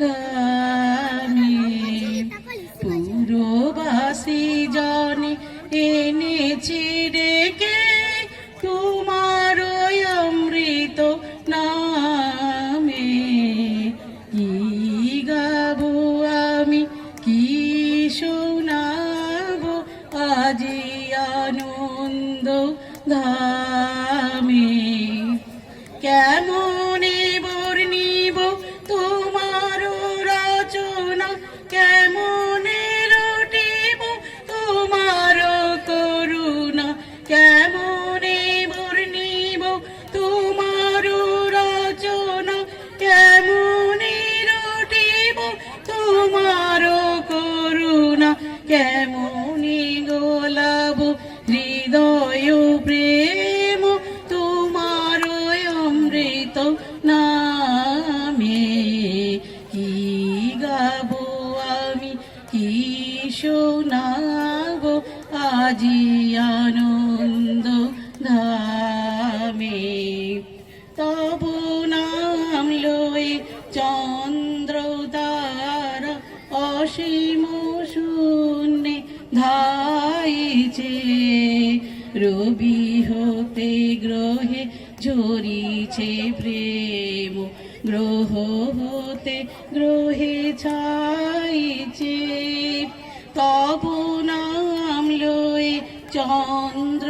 গানে পুরবাসী জনে এনেছি ডেকে তোমার অমৃত নামে। কি গাবো আমি, কি শোনাবো আজি আনন্দ ধামে কেমনে আজি আনন্দ ধামে। তবু নাম লয়ে চন্দ্র তারা অসীম শূন্যে ধাইছে। রবি হতে গ্রহে ঝরিছে প্রেম, গ্রহ হতে গ্রহে ছাইছে। তবু নাম লয়ে চন্দ্র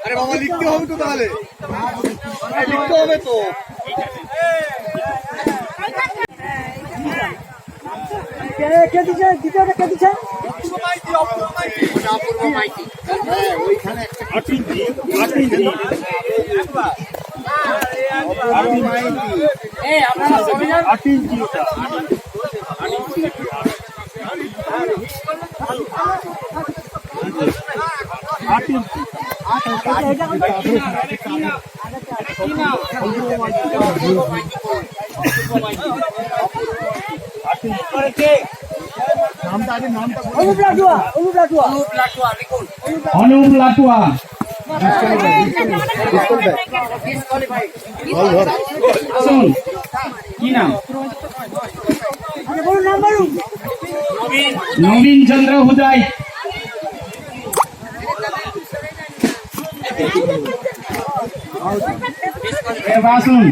আরে বাবা লিখতে হবে তো তাহলে। লিখতে হবে তো। কে দিচ্ছে দ্বিতীয়টা কে দিচ্ছে অনুপ লাটুয়া અનુપ લાટવા અનુપ લાટવા বলুন নাম নবীন চন্দ্র হুদাই। এবার আসুন।